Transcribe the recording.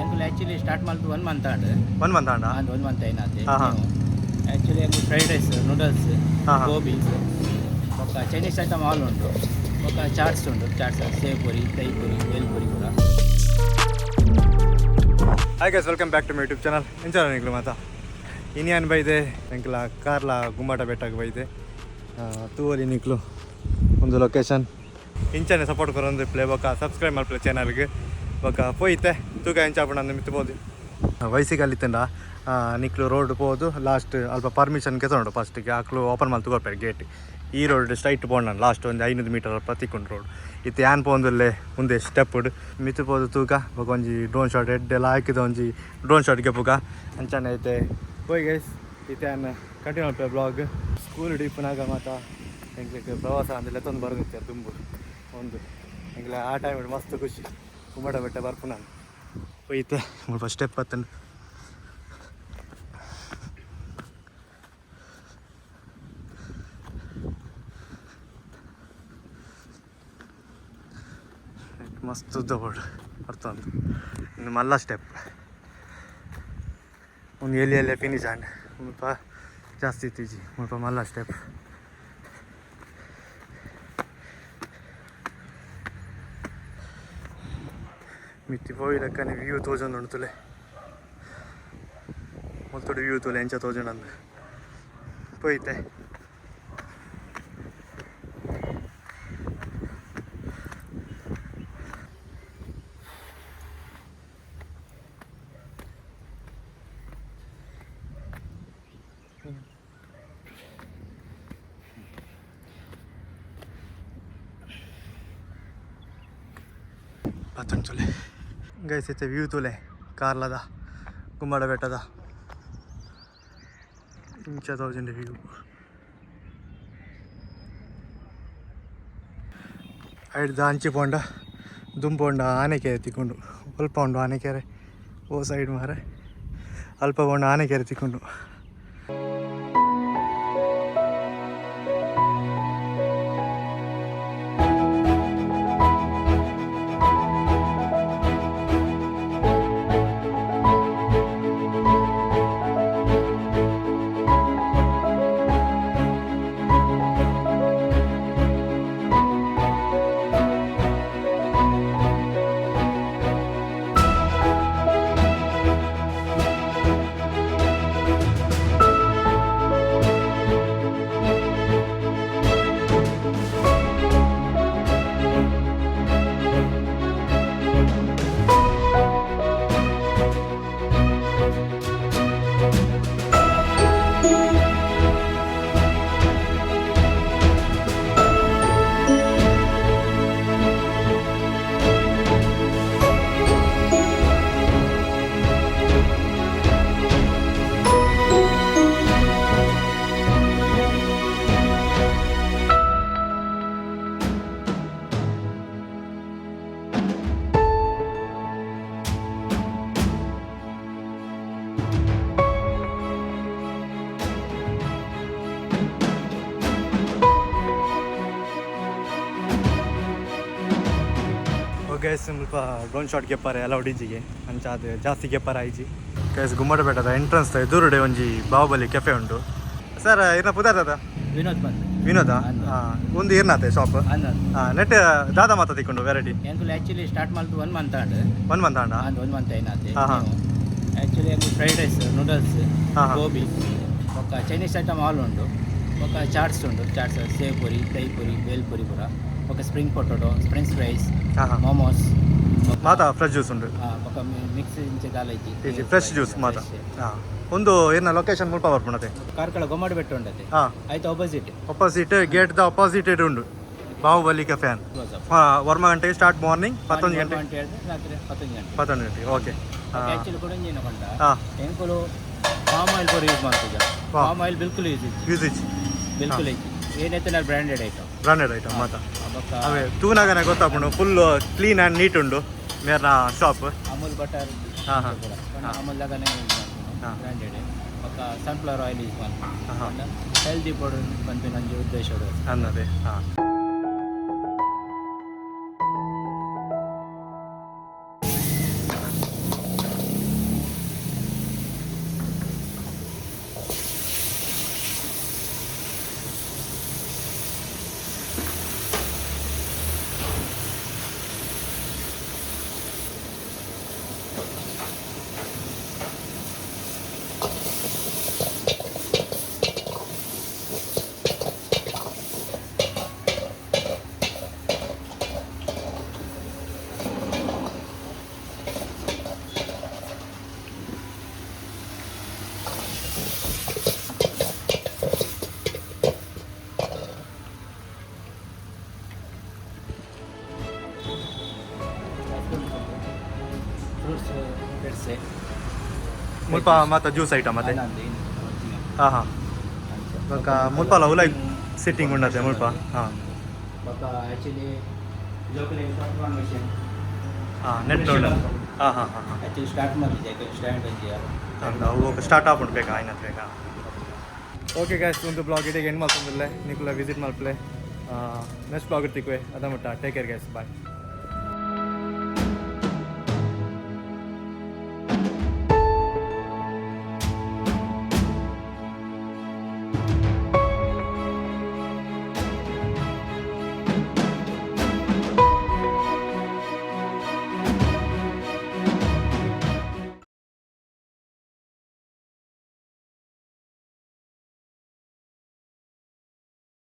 ಎಂಕುಲು actually start ಮಾಡಿದ್ದು one month and one month and and one month ಏನಾತೆ actually ಎಂಕು fried rice noodles ಗೋಬೀಸ್ ಒಕ್ಕ Chinese item all ಉಂಟು. ಒಕ್ಕ ಚಾಟ್ಸ್ ಉಂಟು ಚಾಟ್ಸ್ ಸೇವ್ ಪುರಿ ಕೈ ಪುರಿ ಬೇಲ್ ಪುರಿ ಕೂಡ. Hi guys welcome back to my YouTube channel ಎಂಚಾರ ನಿಕ್ಲು ಮಾತಾ? ಇನ್ಯಾನ್ ಬೈದೆ ಎಂಕಲ ಕಾರ್ಲ ಗುಮ್ಮಟ ಬೆಟ್ಟಾಗ ಬೈದೆ. ತೂವಲಿ ನಿಕ್ಲು. ಒಂದು ಲೊಕೇಶನ್ ಇಂಚನೆ ಸಪೋರ್ಟ್ ಕೊರೊಂದು ಪ್ಲೇ ಬಕ ಸಬ್ಸ್ಕ್ರೈಬ್ ಮಾಡ್ಪ್ಲೆ ಚಾನಲ್ಗೆ ಬೊಕ್ಕ ಪೋಯ್ತೆ ತೂಕ ಎಂಚಾಪುಣ ಮಿತ್ಬೋದು ವಯಸ್ಸಿಗೆ ಅಲ್ಲಿತ್ತಂಡ ನಿಕ್ಲು ರೋಡ್ ಪೋದು ಲಾಸ್ಟ್ ಅಲ್ಪ ಪರ್ಮಿಷನ್ಗೆ ತೊಗೊಂಡು ಫಸ್ಟಿಗೆ ಆಕ್ಲು ಓಪನ್ ಮಾಡಿ ತಗೋಪಾರೆ ಗೇಟ್ ಈ ರೋಡ್ ಸ್ಟ್ರೈಟ್ ಪೋಂಡ ಲಾಸ್ಟ್ ಒಂದು ಐನೂರು ಮೀಟರ್ ಪ್ರತಿಕೊಂಡು ರೋಡ್ ಇತ್ತು ಯಾನ್ ಪೋಂದಲ್ಲೇ ಮುಂದೆ ಸ್ಟೆಪ್ ಮಿತ್ತು ಪೋದು ತೂಕ, ಬೊಕ ಒಂಜಿ ಡ್ರೋನ್ ಶಾಟ್ ಎಡ್ಡೆ ಎಲ್ಲ ಹಾಕಿದ ಒಂಜಿ ಡ್ರೋನ್ ಶಾಟ್ಗೆ ಬುಗ ಅಂಚನೆ ಐತೆ. ಹೋಯ್ ಗೈಸ್ ಆನ್ ಕಂಟಿನ್ಯೂ ಮಾಡ್ತೇವೆ ಬ್ಲಾಗ್ ಸ್ಕೂಲ್ ಡಿಪ್ಪನಾಗ ಮಾತ ಹೆಂಗ್ಲಿಕ್ಕೆ ಪ್ರವಾಸ ಅಂದೆಲ್ಲ ತಂದು ಬರೋದಿತ್ತೆ ತುಂಬು ಒಂದು. ಎಂಗ್ಲ ಆ ಟೈಮ್ ಮಸ್ತ್ ಖುಷಿ. ಕುಮ್ಮಟ ಬೆಟ್ಟ ಬರ್ಪು ನಾನು ಹೋಯ್ತೆ ಸ್ವಲ್ಪ ಸ್ಟೆಪ್ ಹತ್ತಂಡು ಮಸ್ತ್ ಉದ್ದ ಬೋರ್ಡ್ ಅರ್ಥ ಅಂತ ಇನ್ನು ಮಲ್ಲ ಸ್ಟೆಪ್ ಒಂದು ಎಲ್ಲಿ ಎಲ್ಲೇ ಫಿನಿಶ್ ಆಂಡ್ ಮುಲ್ಪ ಜಾಸ್ತಿ ಇತ್ತೀಜಿ ಮುಲ್ಪ ಮಲ್ಲ ಸ್ಟೆಪ್ మిత్తి పోయిలా కానీ వ్యూ తోజన్ ఉండుతులే మొత్తడు వ్యూ తోలే ఎంచ తోజన్ అంద పోయితే Patrón Chole. ಪತಂಚುಲೆ ಗೈಸೈತೆ ವ್ಯೂ ತುಲೆ, ಕಾರ್ಲದ, ಗುಮ್ಮಡ ಬೆಟ್ಟದ. ಇಂಚ ತೌಸಂಡ್ ವ್ಯೂ. ಐಡ್ದ ಅಂಚಿ ಪೋಂಡ ದುಂಪೊಂಡ ಆನೆಕೆರೆ ತಿಕ್ಕೊಂಡು. ಅಲ್ಪ ಉಂಡು ಆನೆಕೆರೆ, ಓ ಸೈಡ್ ಮಾರೆ. ಅಲ್ಪ ಪೋಂಡ ಆನೆಕೆರೆ ತಿಕ್ಕೊಂಡು. ಗೈಸ್ ಸ್ವಲ್ಪ ಡ್ರೋನ್ ಶಾಟ್ ಗೆಪ್ಪಾರೆ ಎಲ್ಲ ಹೊಡಿಜಿಗೆ ಅಂಚ ಅದು ಜಾಸ್ತಿ ಗೆಪ್ಪಾರ ಐಜಿ ಗೈಸ್ ಗುಮ್ಮಟ ಬೆಟ್ಟದ ಎಂಟ್ರೆನ್ಸ್ ಎದುರುಡೆ ಒಂಜಿ ಬಾಹುಬಲಿ ಕೆಫೆ ಉಂಟು. ಸರ್ ಇರ್ನ ಪುದಾರ್ಥದ ವಿನೋದ್ ಬಂದ್. ವಿನೋದ? ಒಂದು ಇರ್ನಾತೆ ಶಾಪ್ ನೆಟ್ ದಾದಾ ಮಾತ ತಿಕ್ಕೊಂಡು ವೆರೈಟಿ ಎಂಕುಲ್ ಆಕ್ಚುಲಿ ಸ್ಟಾರ್ಟ್ ಮಾಡ್ತು one month and one month and one month ಏನಾತೆ? Actually ಎಂಕುಲ್ ಫ್ರೈಡ್ ರೈಸ್ ನೂಡಲ್ಸ್ ಗೋಬಿ ಬೊಕ್ಕ ಚೈನೀಸ್ ಐಟಮ್ ಆಲ್ ಉಂಟು. ಬೊಕ್ಕ ಚಾಟ್ಸ್ ಉಂಟು. ಚಾಟ್ಸ್ ಸೇವ್ ಪುರಿ ತೈ ಪುರಿ ಬೇಲ್ ಪುರಿ ಪೂರ. ఒక spring potato springs rice momos ಮಾತಾ ಫ್ರೆಶ್ ಜ್ಯೂಸ್ ಉಂಟು ಮಿಕ್ಸ್ ಇಂಚೆ ಫ್ರೆಶ್ ಜ್ಯೂಸ್ ಮಾತಾ ಒಂದು ಏನ ಲೊಕೇಶನ್ ಮುಲ್ಪ ಬರ್ಪುಣತೆ ಕಾರ್ಕಳ ಗೊಮ್ಮಡಿ ಬೆಟ್ಟ ಉಂಟತೆ ಆಯ್ತು opposite opposite gate the opposite it ಉಂಡು ಬಾಹುಬಲಿ ಫ್ಯಾನ್ ವರ್ಮ ಗಂಟೆಗೆ ಸ್ಟಾರ್ಟ್ ಮಾರ್ನಿಂಗ್ ಹತ್ತೊಂದು ಗಂಟೆ ಹತ್ತೊಂದು ಗಂಟೆ ಓಕೆ ಎಂಕುಲು ಪಾಮ್ ಆಯಿಲ್ ಕೂಡ ಯೂಸ್ ಮಾಡ್ತಿದ್ದ ಪಾಮ್ ಆಯಿಲ್ ಬಿಲ್ಕುಲ್ ಯೂಸ್ ಯೂಸ್ ಯೂಸ್ ಬಿಲ್ಕುಲ್ ಏನೈತೆ ಬ್ರ್ಯಾಂಡೆಡ್ ಐಟಮ್ ಬ್ರ್ಯಾಂಡೆಡ್ ಐಟಮ್ ಮಾತಾ ಅವೇ ತೂನಗನ ಗೊತ್ತಾಪುಂಡು. ಫುಲ್ ಕ್ಲೀನ್ ಆ್ಯಂಡ್ ನೀಟ್ ಉಂಡು. ಮೇರ್ನ ಶಾಪ್ ಅಮೂಲ್ ಬಟರ್ ಹಾಂ ಹಾಂ. ಅಮೂಲ್ ದಾಗನೇ ಬ್ರ್ಯಾಂಡೆಡ್ ಬೊಕ್ಕ ಸನ್ಫ್ಲವರ್ ಆಯಿಲ್ ಯೂಸ್ ಮಾಡಿ ಹೆಲ್ದಿ ಪ್ರಾಡಕ್ಟ್ ಬಂದು ನನಗೆ ಉದ್ದೇಶ ಅನ್ನದೇ. ಹಾಂ. ಮುಲ್ಪ ಮತ್ತು? ಜ್ಯೂಸ್ ಐಟಮ್ ಅದೇ ಹಾಂ ಹಾಂ. ಬೊಕ್ಕ ಮುಲ್ಪ ಲವ್ಲ ಸಿಟ್ಟಿಂಗ್ ಉಂಡತೆ ಮುಲ್ಪ. ಹಾಂ. ಹಾಂ ನೆಟ್ ಹಾಂ ಹಾಂ ಹಾಂ ಹಾಂ. ಸ್ಟಾರ್ಟ್ ಅವು ಸ್ಟಾರ್ಟ್ ಆಗ್ಬಿಟ್ಟು ಬೇಕಾ ಆಯ್ನ ಬೇಕಾ? ಓಕೆ ಗ್ಯಾಸ್ ಒಂದು ಬ್ಲಾಗ್ ಇಡೀಗ ಹೆಣ್ಮಕ್ಳು ನಿಕುಲ ವಿಸಿಟ್ ಮಾಡ್ಪ್ಲೆ ನೆಕ್ಸ್ಟ್ ಬ್ಲಾಗ್ ಇರ್ತಿಕ್ವೆ ಅದ ಮುಟ್ಟ. ಟೇಕ್ ಕೇರ್ ಗ್ಯಾಸ್ ಬಾಯ್